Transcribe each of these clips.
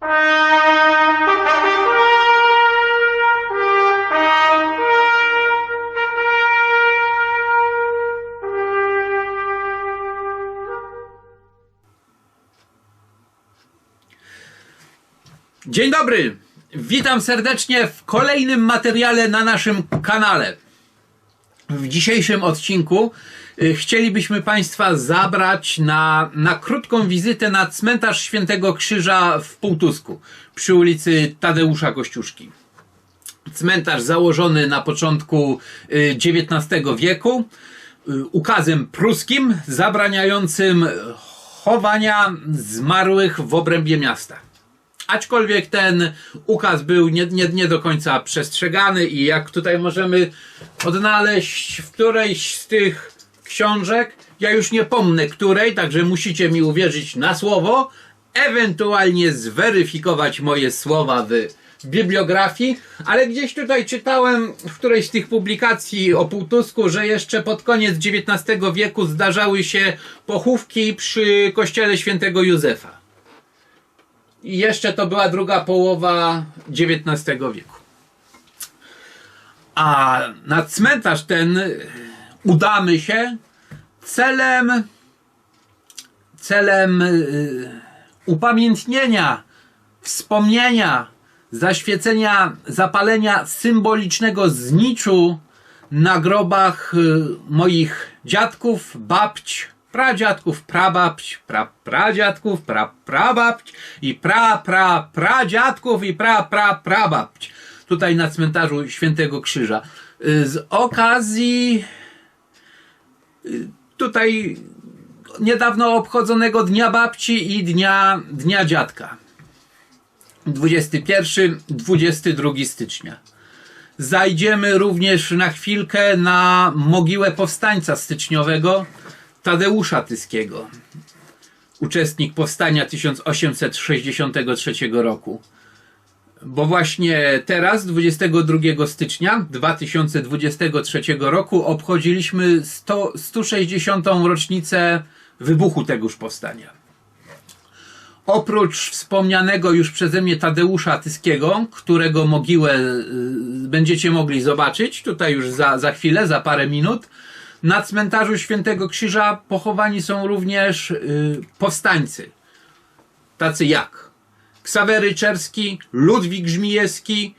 Dzień dobry! Witam serdecznie w kolejnym materiale na naszym kanale. W dzisiejszym odcinku chcielibyśmy Państwa zabrać na, na krótką wizytę na cmentarz Świętego Krzyża w Półtusku przy ulicy Tadeusza Kościuszki. Cmentarz założony na początku y, XIX wieku y, ukazem pruskim zabraniającym chowania zmarłych w obrębie miasta. Aczkolwiek ten ukaz był nie, nie, nie do końca przestrzegany i jak tutaj możemy odnaleźć w którejś z tych książek, ja już nie pomnę której, także musicie mi uwierzyć na słowo, ewentualnie zweryfikować moje słowa w bibliografii, ale gdzieś tutaj czytałem w którejś z tych publikacji o Półtusku, że jeszcze pod koniec XIX wieku zdarzały się pochówki przy kościele świętego Józefa. I jeszcze to była druga połowa XIX wieku. A na cmentarz ten udamy się celem celem y, upamiętnienia, wspomnienia, zaświecenia, zapalenia symbolicznego zniczu na grobach y, moich dziadków, babć, pradziadków, prababć, pra, pradziadków, pra, prababć i pra, pra, pradziadków i pra, pra, prababć. Tutaj na cmentarzu Świętego Krzyża. Y, Z okazji tutaj niedawno obchodzonego Dnia Babci i Dnia, Dnia Dziadka. 21-22 stycznia. Zajdziemy również na chwilkę na mogiłę powstańca styczniowego Tadeusza Tyskiego, uczestnik powstania 1863 roku. Bo właśnie teraz, 22 stycznia 2023 roku, obchodziliśmy 100, 160. rocznicę wybuchu tegoż powstania. Oprócz wspomnianego już przeze mnie Tadeusza Tyskiego, którego mogiłę y, będziecie mogli zobaczyć tutaj już za, za chwilę, za parę minut, na cmentarzu Świętego Krzyża pochowani są również y, powstańcy. Tacy jak Ksawery Czerski, Ludwik Żmijewski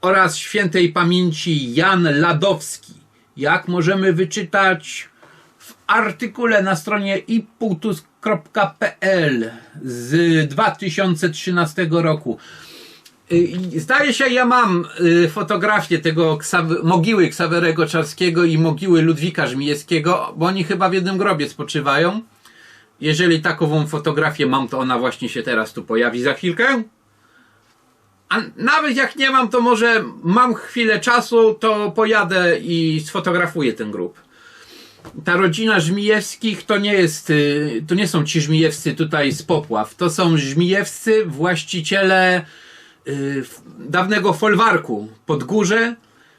oraz świętej pamięci Jan Ladowski. Jak możemy wyczytać w artykule na stronie ipultus.pl z 2013 roku. Y, Zdaje się, ja mam y, fotografię tego Ksaw- mogiły Ksawerego Czarskiego i mogiły Ludwika Żmijewskiego, bo oni chyba w jednym grobie spoczywają. Jeżeli takową fotografię mam, to ona właśnie się teraz tu pojawi za chwilkę. A nawet jak nie mam, to może mam chwilę czasu, to pojadę i sfotografuję ten grób. Ta rodzina Żmijewskich to nie jest, y, to nie są ci Żmijewscy tutaj z Popław. To są Żmijewscy, właściciele y, f- dawnego folwarku pod górze,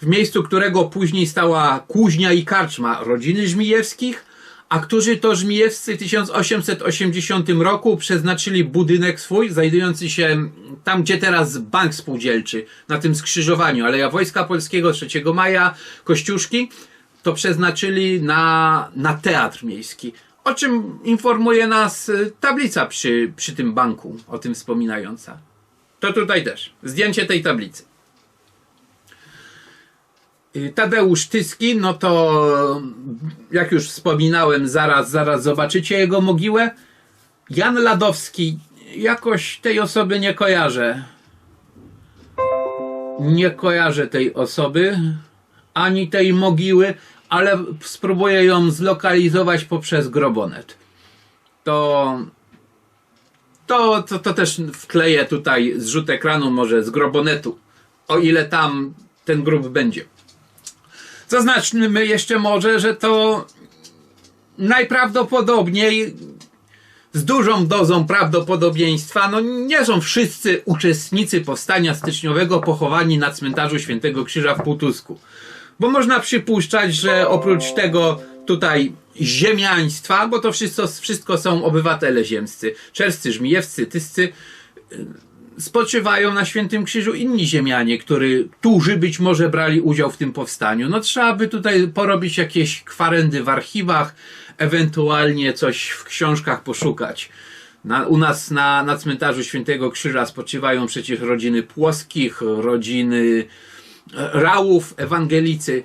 w miejscu którego później stała kuźnia i karczma rodziny Żmijewskich, a którzy to Żmijewscy w 1880 roku przeznaczyli budynek swój, znajdujący się tam, gdzie teraz bank spółdzielczy, na tym skrzyżowaniu Aleja Wojska Polskiego 3 maja, Kościuszki, to przeznaczyli na, na teatr miejski. O czym informuje nas y, tablica przy, przy tym banku, o tym wspominająca. To tutaj też. Zdjęcie tej tablicy. Tadeusz Tyski, no to jak już wspominałem, zaraz, zaraz zobaczycie jego mogiłę. Jan Ladowski, jakoś tej osoby nie kojarzę. Nie kojarzę tej osoby, ani tej mogiły, ale spróbuję ją zlokalizować poprzez grobonet. To to, to, to też wkleję tutaj zrzut ekranu może z grobonetu, o ile tam ten grób będzie. Zaznaczmy jeszcze może, że to najprawdopodobniej z dużą dozą prawdopodobieństwa, no nie są wszyscy uczestnicy powstania styczniowego pochowani na cmentarzu Świętego Krzyża w Półtusku. Bo można przypuszczać, że oprócz tego tutaj ziemiaństwa, bo to wszystko, wszystko są obywatele ziemscy, czerscy, żmijewscy, tyscy, spoczywają na Świętym Krzyżu inni ziemianie, który, którzy być może brali udział w tym powstaniu. No trzeba by tutaj porobić jakieś kwarendy w archiwach, ewentualnie coś w książkach poszukać. Na, u nas na, na cmentarzu Świętego Krzyża spoczywają przecież rodziny Płoskich, rodziny e, Rałów, ewangelicy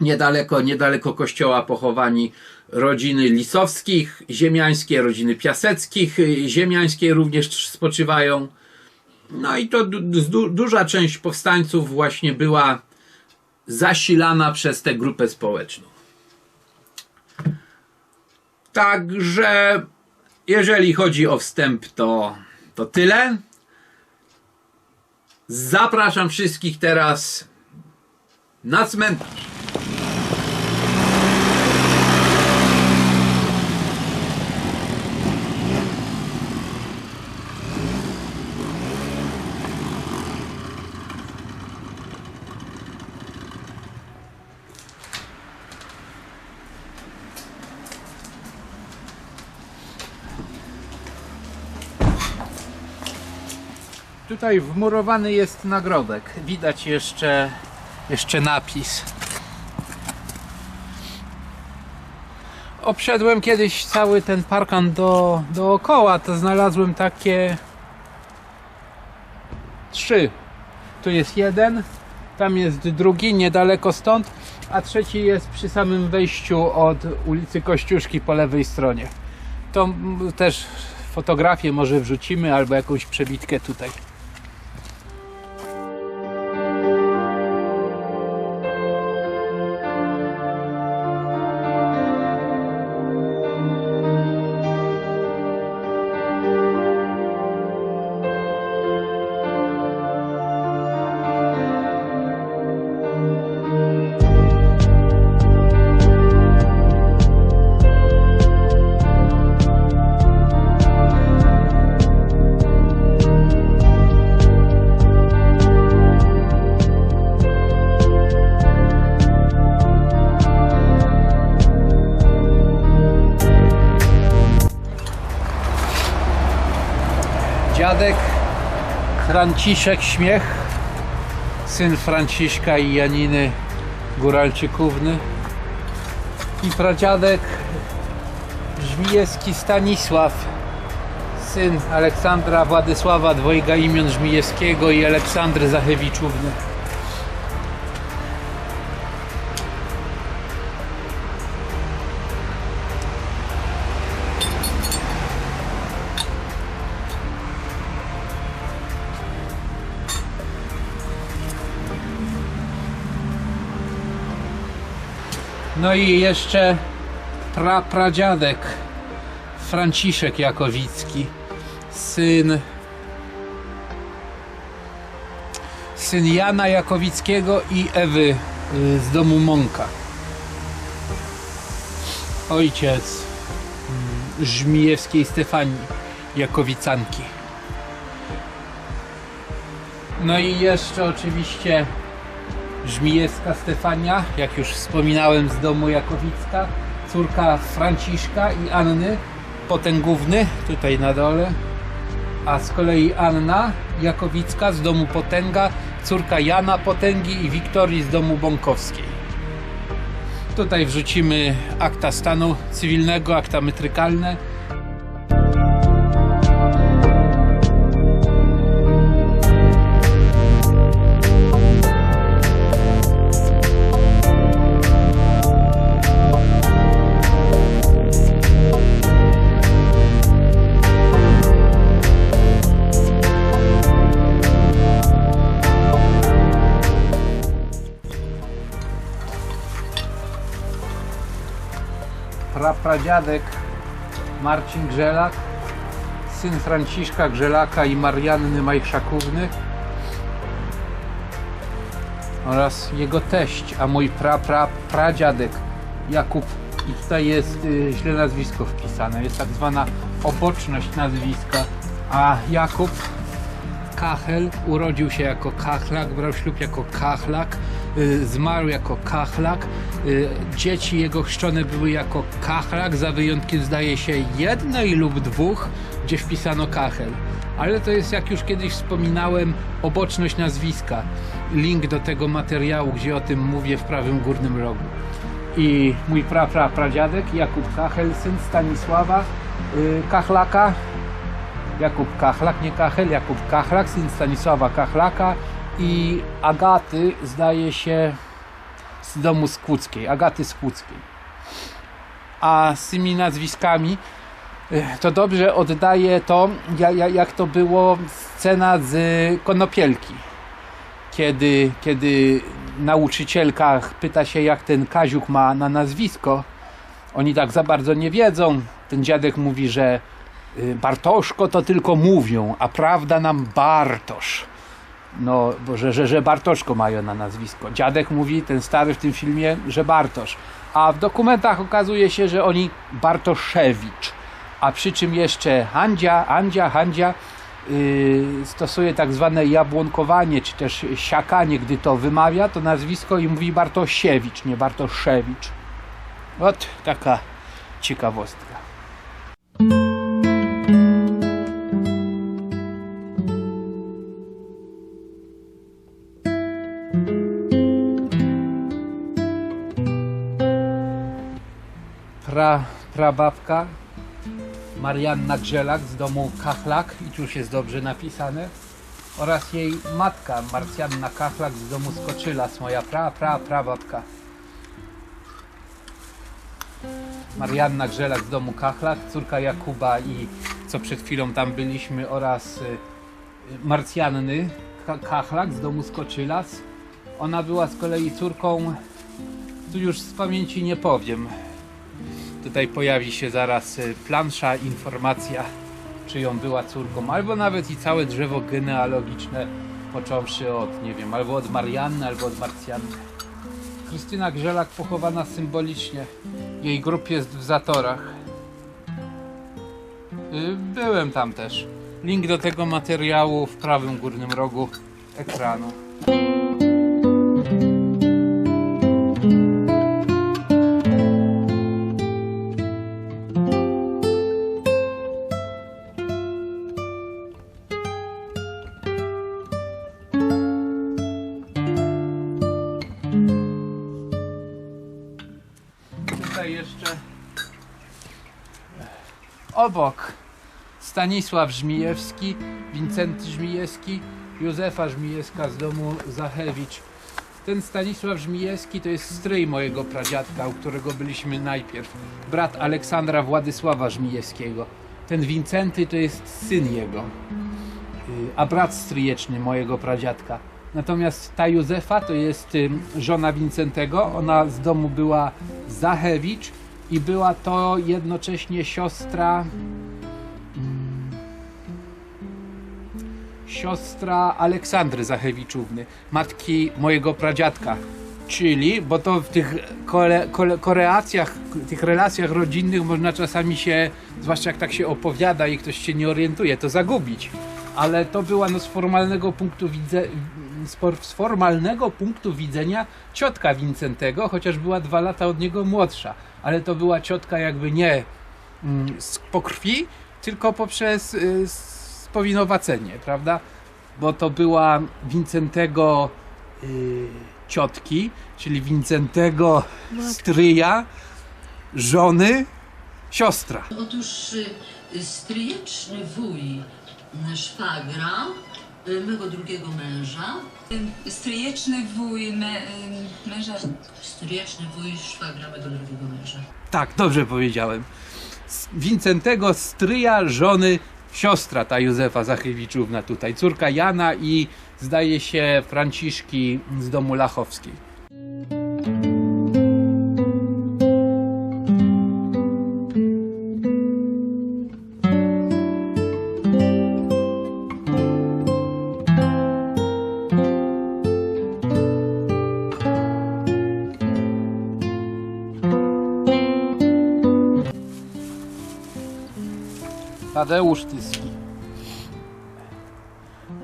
niedaleko, niedaleko kościoła pochowani rodziny Lisowskich, ziemiańskie, rodziny Piaseckich, y, ziemiańskie również spoczywają. No i to du, du, duża część powstańców właśnie była zasilana przez tę grupę społeczną. Także jeżeli chodzi o wstęp, to, to tyle. Zapraszam wszystkich teraz na cmentarz. Tutaj wmurowany jest nagrobek. Widać jeszcze, jeszcze napis. Obszedłem kiedyś cały ten parkan do, dookoła, to znalazłem takie trzy. Tu jest jeden, tam jest drugi, niedaleko stąd, a trzeci jest przy samym wejściu od ulicy Kościuszki po lewej stronie. To też fotografię może wrzucimy albo jakąś przebitkę tutaj. Dziadek Franciszek Śmiech, syn Franciszka i Janiny Góralczykówny i pradziadek Żmijewski Stanisław, syn Aleksandra Władysława dwojga imion Żmijewskiego i Aleksandry Zachewiczówny. No i jeszcze pra, pradziadek Franciszek Jakowicki, syn syn Jana Jakowickiego i Ewy y, z domu Monka. Ojciec mm, Żmijewskiej Stefanii Jakowicanki. No i jeszcze oczywiście Żmijewska Stefania, jak już wspominałem z domu Jakowicka, córka Franciszka i Anny Potęgówny, tutaj na dole, a z kolei Anna Jakowicka z domu Potęga, córka Jana Potęgi i Wiktorii z domu Bąkowskiej. Tutaj wrzucimy akta stanu cywilnego, akta metrykalne. Prapradziadek Marcin Grzelak, syn Franciszka Grzelaka i Marianny Majchrzakówny oraz jego teść, a mój pra, pra, pradziadek Jakub. I tutaj jest y, źle nazwisko wpisane, jest tak zwana oboczność nazwiska, a Jakub Kachel urodził się jako kachlak, brał ślub jako kachlak, y, zmarł jako kachlak. Y, dzieci jego chrzczone były jako kachlak, za wyjątkiem zdaje się jednej lub dwóch, gdzie wpisano kachel. ale to jest, jak już kiedyś wspominałem, oboczność nazwiska. Link do tego materiału, gdzie o tym mówię w prawym górnym rogu. I mój pra, pra, pradziadek Jakub Kachel, syn Stanisława yy, Kachlaka, Jakub Kachlak, nie Kachel, Jakub Kachlak, syn Stanisława Kachlaka i Agaty, zdaje się, z domu Skłuckiej, Agaty Skłuckiej. A z tymi nazwiskami eh, to dobrze oddaje to, ja- ja- jak to było scena z Konopielki. Kiedy, kiedy nauczycielka pyta się, jak ten Kaziuk ma na nazwisko, oni tak za bardzo nie wiedzą. Ten dziadek mówi, że Bartoszko to tylko mówią, a prawda nam Bartosz. No, bo że, że, że Bartoszko mają na nazwisko. Dziadek mówi, ten stary w tym filmie, że Bartosz. A w dokumentach okazuje się, że oni Bartoszewicz. A przy czym jeszcze Handzia, Andzia, Handzia yy, stosuje tak zwane jabłonkowanie, czy też siakanie, gdy to wymawia, to nazwisko i mówi Bartosiewicz, nie Bartoszewicz. Ot, taka ciekawostka. Prababka Marianna Grzelak z domu Kachlak i tu już jest dobrze napisane oraz jej matka Marcjanna Kachlak z domu Skoczylas, moja pra, pra, prababka. Marianna Grzelak z domu Kachlak, córka Jakuba i co przed chwilą tam byliśmy oraz y, Marcjanny Ka- Kachlak z domu Skoczylas. Ona była z kolei córką, tu już z pamięci nie powiem. Tutaj pojawi się zaraz y, plansza, informacja, czyją była córką, albo nawet i całe drzewo genealogiczne, począwszy od, nie wiem, albo od Marianny, albo od Marcjanny. Krystyna Grzelak pochowana symbolicznie. Jej grób jest w Zatorach. Y, Byłem tam też. Link do tego materiału w prawym górnym rogu ekranu. Obok Stanisław Żmijewski, Wincenty Żmijewski, Józefa Żmijewska z domu Zachewicz. Ten Stanisław Żmijewski to jest stryj mojego pradziadka, u którego byliśmy najpierw. Brat Aleksandra Władysława Żmijewskiego. Ten Wincenty to jest syn jego, y, a brat stryjeczny mojego pradziadka. Natomiast ta Józefa to jest ym, żona Wincentego. Ona z domu była Zachewicz i była to jednocześnie siostra siostra Aleksandry Zachewiczówny, matki mojego pradziadka. Czyli, bo to w tych kole, kole, koreacjach, tych relacjach rodzinnych można czasami się, zwłaszcza jak tak się opowiada i ktoś się nie orientuje, to zagubić. Ale to była no, z formalnego punktu widzenia, z formalnego punktu widzenia ciotka Wincentego, chociaż była dwa lata od niego młodsza. Ale to była ciotka jakby nie mm, z pokrwi, tylko poprzez y, spowinowacenie, prawda? Bo to była Wincentego y, ciotki, czyli Wincentego stryja, żony, siostra. Otóż y, stryjeczny wuj szwagra, mego drugiego męża, Stryjeczny wuj me, męża. stryjeczny wuj szwagra mego drugiego męża. Tak, dobrze powiedziałem. Wincentego stryja, żony, siostra ta Józefa Zachywiczówna tutaj, córka Jana i zdaje się Franciszki z domu Lachowskiej.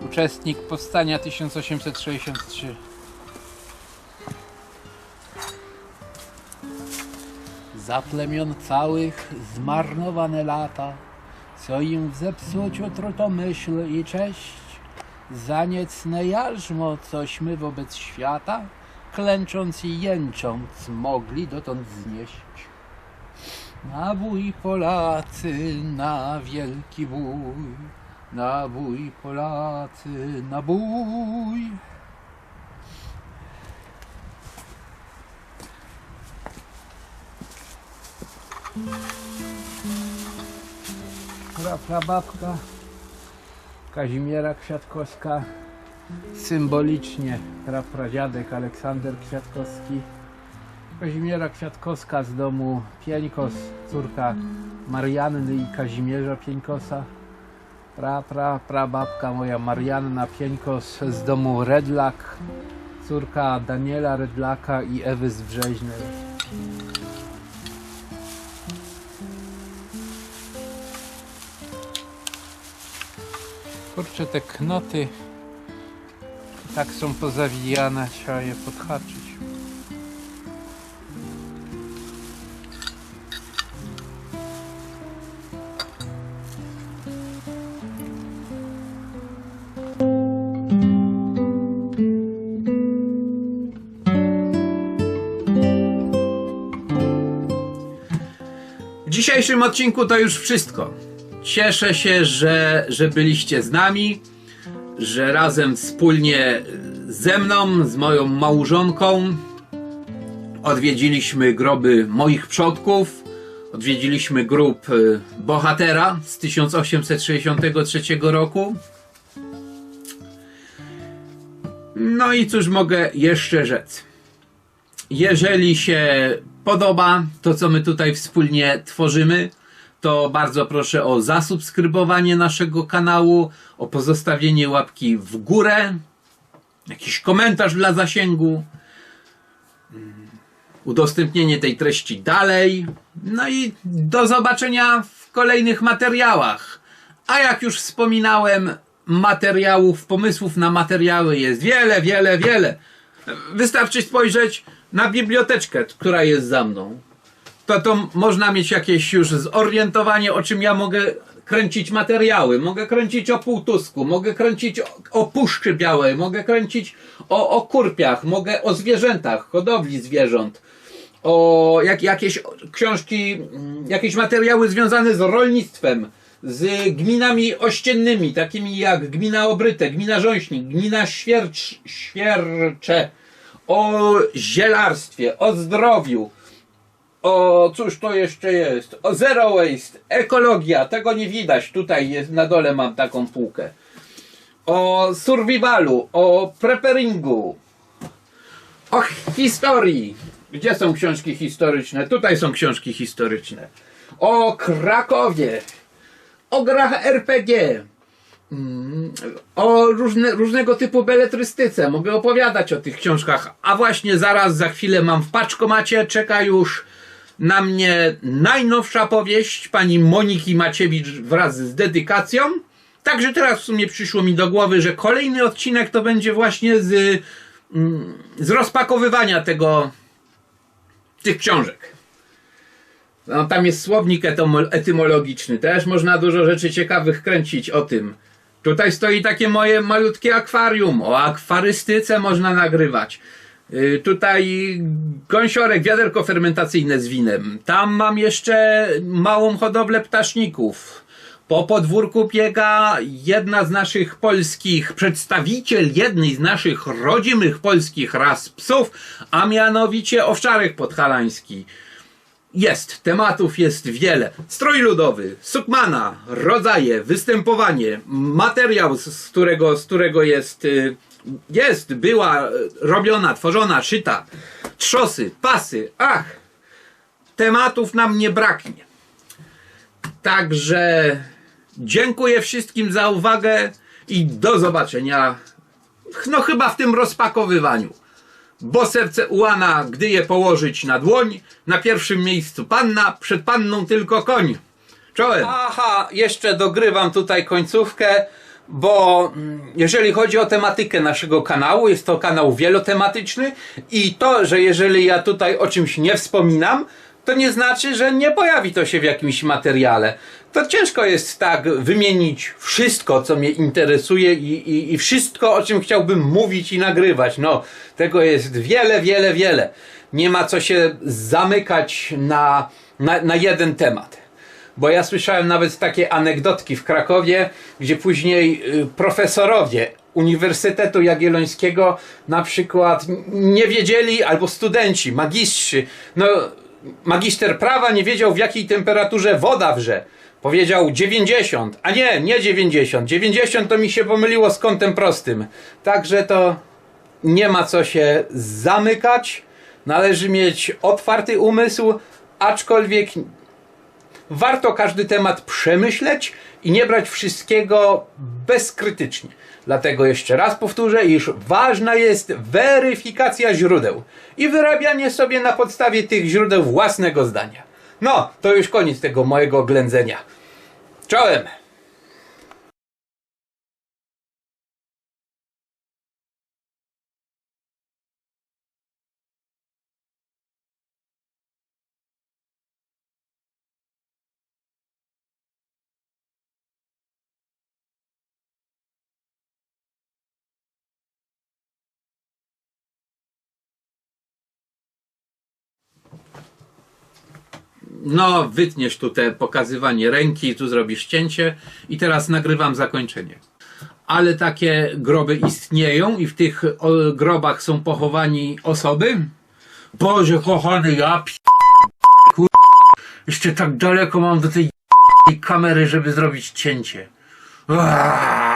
Uczestnik powstania 1863. Za plemion całych zmarnowane lata, Co im w zepsuciu truto myśl i cześć, za niecne jarzmo cośmy wobec świata, klęcząc i jęcząc, mogli dotąd znieść. Na bój Polacy, na wielki bój, na bój Polacy, na bój. Prababka Kazimiera Kwiatkowska, symbolicznie prapradziadek Aleksander Kwiatkowski, Kazimiera Kwiatkowska z domu Pieńkos, córka Marianny i Kazimierza Pieńkosa, pra, pra, prababka moja Marianna Pieńkos z domu Redlak, córka Daniela Redlaka i Ewy z Brzeźnej. Kurczę, te knoty tak są pozawijane, trzeba je podhaczyć. W dzisiejszym odcinku to już wszystko. Cieszę się, że, że byliście z nami, że razem wspólnie ze mną, z moją małżonką odwiedziliśmy groby moich przodków. Odwiedziliśmy grób y, bohatera z 1863 roku. No i cóż mogę jeszcze rzec? Jeżeli się podoba to, co my tutaj wspólnie tworzymy, to bardzo proszę o zasubskrybowanie naszego kanału, o pozostawienie łapki w górę, jakiś komentarz dla zasięgu, mm, udostępnienie tej treści dalej. No i do zobaczenia w kolejnych materiałach. A jak już wspominałem, materiałów, pomysłów na materiały jest wiele, wiele, wiele. Wystarczy spojrzeć na biblioteczkę, która jest za mną. To, to można mieć jakieś już zorientowanie, o czym ja mogę kręcić materiały. Mogę kręcić o półtusku, mogę kręcić o, o puszczy białej, mogę kręcić o, o kurpiach, mogę o zwierzętach, hodowli zwierząt, o jak, jakieś książki, mm, jakieś materiały związane z rolnictwem, z gminami ościennymi, takimi jak gmina Obryte, gmina Rząśnik, gmina Świercz, Świercze, o zielarstwie, o zdrowiu, o cóż to jeszcze jest, o zero waste, ekologia, tego nie widać, tutaj jest, na dole mam taką półkę, o survivalu, o preparingu, o historii, gdzie są książki historyczne, tutaj są książki historyczne, o Krakowie, o grach RPG, mm, o różne, różnego typu beletrystyce. Mogę opowiadać o tych książkach. A właśnie zaraz, za chwilę mam w paczkomacie, czeka już na mnie najnowsza powieść pani Moniki Maciewicz wraz z dedykacją. Także teraz w sumie przyszło mi do głowy, że kolejny odcinek to będzie właśnie z, mm, z rozpakowywania tego, tych książek. No, tam jest słownik etymo- etymologiczny. Też można dużo rzeczy ciekawych kręcić o tym. Tutaj stoi takie moje malutkie akwarium. O akwarystyce można nagrywać. Y, Tutaj gąsiorek, wiaderko fermentacyjne z winem. Tam mam jeszcze małą hodowlę ptaszników. Po podwórku biega jedna z naszych polskich, przedstawiciel jednej z naszych rodzimych polskich ras psów, a mianowicie owczarek podhalański. Jest, tematów jest wiele. Strój ludowy, sukmana, rodzaje, występowanie, materiał, z którego, z którego jest, y, jest, była y, robiona, tworzona, szyta, trzosy, pasy, ach, tematów nam nie braknie. Także dziękuję wszystkim za uwagę i do zobaczenia, no chyba w tym rozpakowywaniu bo serce ułana, gdy je położyć na dłoń, na pierwszym miejscu panna, przed panną tylko koń. Czołem. Aha, jeszcze dogrywam tutaj końcówkę, bo mm, jeżeli chodzi o tematykę naszego kanału, jest to kanał wielotematyczny i to, że jeżeli ja tutaj o czymś nie wspominam, to nie znaczy, że nie pojawi to się w jakimś materiale. To ciężko jest tak wymienić wszystko, co mnie interesuje i, i, i wszystko, o czym chciałbym mówić i nagrywać. No, tego jest wiele, wiele, wiele. Nie ma co się zamykać na, na, na jeden temat. Bo ja słyszałem nawet takie anegdotki w Krakowie, gdzie później y, profesorowie Uniwersytetu Jagiellońskiego na przykład nie wiedzieli, albo studenci, magistrzy, no magister prawa nie wiedział w jakiej temperaturze woda wrze. Powiedział 90, a nie, nie 90. 90 to mi się pomyliło z kątem prostym. Także to nie ma co się zamykać. Należy mieć otwarty umysł, aczkolwiek warto każdy temat przemyśleć i nie brać wszystkiego bezkrytycznie. Dlatego jeszcze raz powtórzę, iż ważna jest weryfikacja źródeł i wyrabianie sobie na podstawie tych źródeł własnego zdania. No, to już koniec tego mojego ględzenia. Czołem! No, wytniesz tu te pokazywanie ręki, tu zrobisz cięcie i teraz nagrywam zakończenie. Ale takie groby istnieją i w tych grobach są pochowani osoby? Boże kochany, ja p... kur... Jeszcze tak daleko mam do tej kamery, żeby zrobić cięcie. Aaaa!